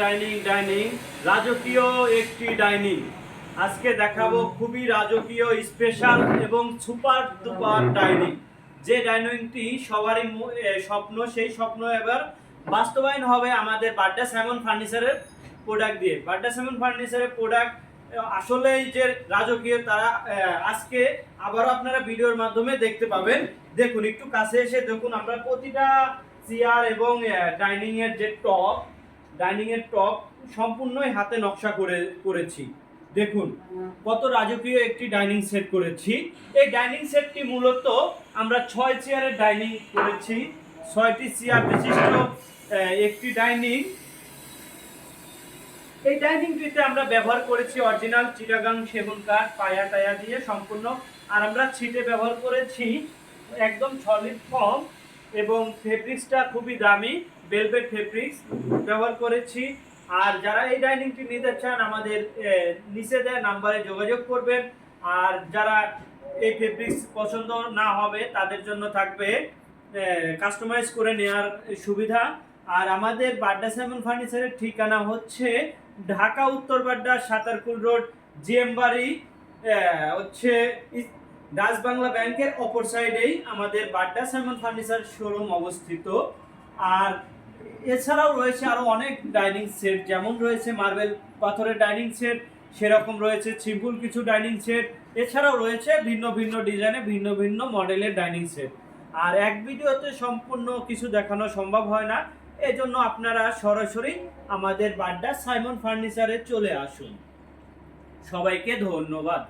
Dining dining রাজকীয় একটি dining আজকে দেখাবো খুবই রাজকীয় স্পেশাল এবং সুপার ডুপার ডাইনিং যে ডাইনিংটি সবারই স্বপ্ন, সেই স্বপ্ন এবার বাস্তবায়ন হবে আমাদের বাড্ডা স্যামন ফার্নিচারের প্রোডাক্ট দিয়ে। বাড্ডা স্যামন ফার্নিচারের প্রোডাক্ট আসলে এই যে রাজকীয়, তারা আজকে আবারও আপনারা ভিডিওর মাধ্যমে দেখতে পাবেন। দেখুন, একটু কাছে এসে দেখুন, আমরা প্রতিটা চেয়ার এবং ডাইনিং এর যে টপ ডাইনিং এর টপ সম্পূর্ণই হাতে নকশা করে, করেছি। দেখুন, কত রাজকীয় একটি ডাইনিং সেট করেছি। এই ডাইনিং সেটটি মূলত আমরা ছয় চেয়ারের ডাইনিং করেছি। ছয়টি চেয়ার বিশিষ্ট একটি ডাইনিং। এই ডাইনিংটিতে আমরা ব্যবহার করেছি অরিজিনাল চিটাগাং সেগুন কাঠ, পায়া টায়া দিয়ে সম্পূর্ণ। আর আমরা ছিটে ব্যবহার করেছি একদম সলিড ফর্ম এবং ফেব্রিক্সটা খুবই দামি ভেলভেট ফেব্রিক্স ব্যবহার করেছি। আর যারা এই ডাইনিংটি নিতে চান, আমাদের নিচে দেওয়া নাম্বারে যোগাযোগ করবেন। আর যারা এই ফেব্রিক্স পছন্দ না হবে, তাদের জন্য থাকবে কাস্টমাইজ করে নেওয়ার সুবিধা। আর আমাদের বাড্ডা সেভেন ফার্নিচারের ঠিকানা হচ্ছে ঢাকা উত্তর বাড্ডা, সাতারকুল রোড, জিএম বাড়ি হচ্ছে ডাচ বাংলা ব্যাংকের অপর সাইডেই আমাদের বাড্ডা সাইমন ফার্নিচার শোরুম অবস্থিত। আর এছাড়াও রয়েছে আরও অনেক ডাইনিং সেট, যেমন রয়েছে মার্বেল পাথরের ডাইনিং সেট, সেরকম রয়েছে সিম্পল কিছু ডাইনিং সেট, এছাড়াও রয়েছে ভিন্ন ভিন্ন ডিজাইনে ভিন্ন ভিন্ন মডেলের ডাইনিং সেট। আর এক ভিডিওতে সম্পূর্ণ কিছু দেখানো সম্ভব হয় না, এজন্য আপনারা সরাসরি আমাদের বাড্ডা সাইমন ফার্নিচারে চলে আসুন। সবাইকে ধন্যবাদ।